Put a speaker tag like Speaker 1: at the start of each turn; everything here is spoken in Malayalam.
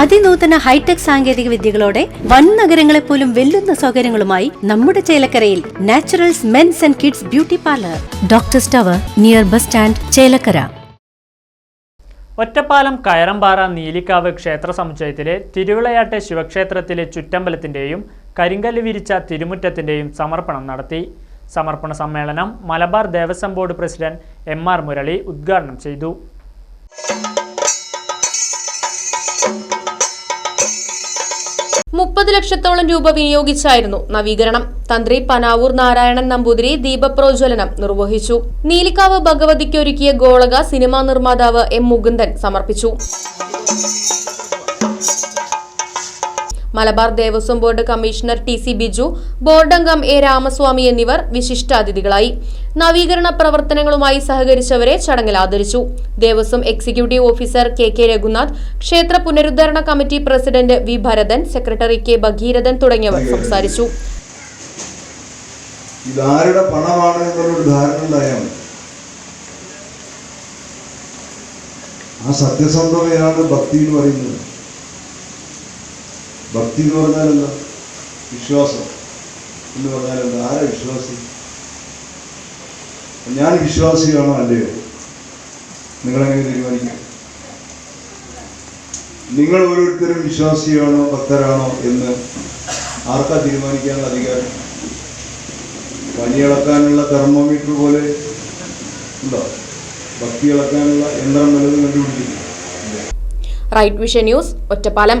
Speaker 1: അതിനൂതന ഹൈടെക് സാങ്കേതിക വിദ്യകളോടെ വൻ നഗരങ്ങളെ പോലും വെല്ലുന്ന സൗകര്യങ്ങളുമായി നമ്മുടെ ചേലക്കരയിൽ Naturals men's and kids beauty parlour. Doctor സ്റ്റവർ near bus stand Chelakkara.
Speaker 2: Ottapalam Kayarampara Neelikkavu ക്ഷേത്ര സമുച്ചയത്തിലെ തിരുവിളയാട്ടെ ശിവക്ഷേത്രത്തിലെ ചുറ്റമ്പലത്തിന്റെയും കരിങ്കല്ല് വിരിച്ച തിരുമുറ്റത്തിന്റെയും സമർപ്പണം നടത്തി. സമർപ്പണ സമ്മേളനം Malabar Devaswom board president M R Murali ഉദ്ഘാടനം ചെയ്തു.
Speaker 3: മുപ്പത് ലക്ഷത്തോളം രൂപ വിനിയോഗിച്ചായിരുന്നു നവീകരണം. തന്ത്രി പനാവൂർ നാരായണൻ നമ്പൂതിരി ദീപപ്രോജ്വലനം നിർവഹിച്ചു. നീലിക്കാവ് ഭഗവതിക്ക് ഒരുക്കിയ ഗോളക സിനിമാ നിർമ്മാതാവ് എം മുകുന്ദൻ സമർപ്പിച്ചു. Malabar Devaswom board commissioner T C Biju ബോർഡംഗം A Ramaswamy എന്നിവർ വിശിഷ്ടാതിഥികളായി. നവീകരണ പ്രവർത്തനങ്ങളുമായി സഹകരിച്ചവരെ ചടങ്ങിൽ ആദരിച്ചു. Devaswom executive officer K K Raghunath ക്ഷേത്ര പുനരുദ്ധരണ committee president V Bharathan secretary K Bhagirathan തുടങ്ങിയവർ സംസാരിച്ചു.
Speaker 4: പണമാണ് ആ സത്യസന്ധതയാണ് ഭക്തി എന്ന് പറയുന്നത്. ഭക്തി എന്ന് പറഞ്ഞാൽ എന്താ? വിശ്വാസം. എന്ന് പറഞ്ഞാൽ എന്താ? ആരാ വിശ്വാസി? ഞാൻ വിശ്വാസിയാണോ അല്ലയോ? നിങ്ങളെങ്ങനെ തീരുമാനിക്കും? നിങ്ങൾ ഓരോരുത്തരും വിശ്വാസിയാണോ ഭക്തരാണോ എന്ന് ആർക്കാ തീരുമാനിക്കാനുള്ള അധികാരം? പനി അളക്കാനുള്ള തെർമോമീറ്റർ പോലെ ഉണ്ടോ? ഭക്തി അളക്കാനുള്ള യന്ത്രം വല്ലതും കണ്ടുപിടിക്കുന്നു
Speaker 3: റൈറ്റ് വിഷൻ ന്യൂസ് ഒറ്റപ്പാലം.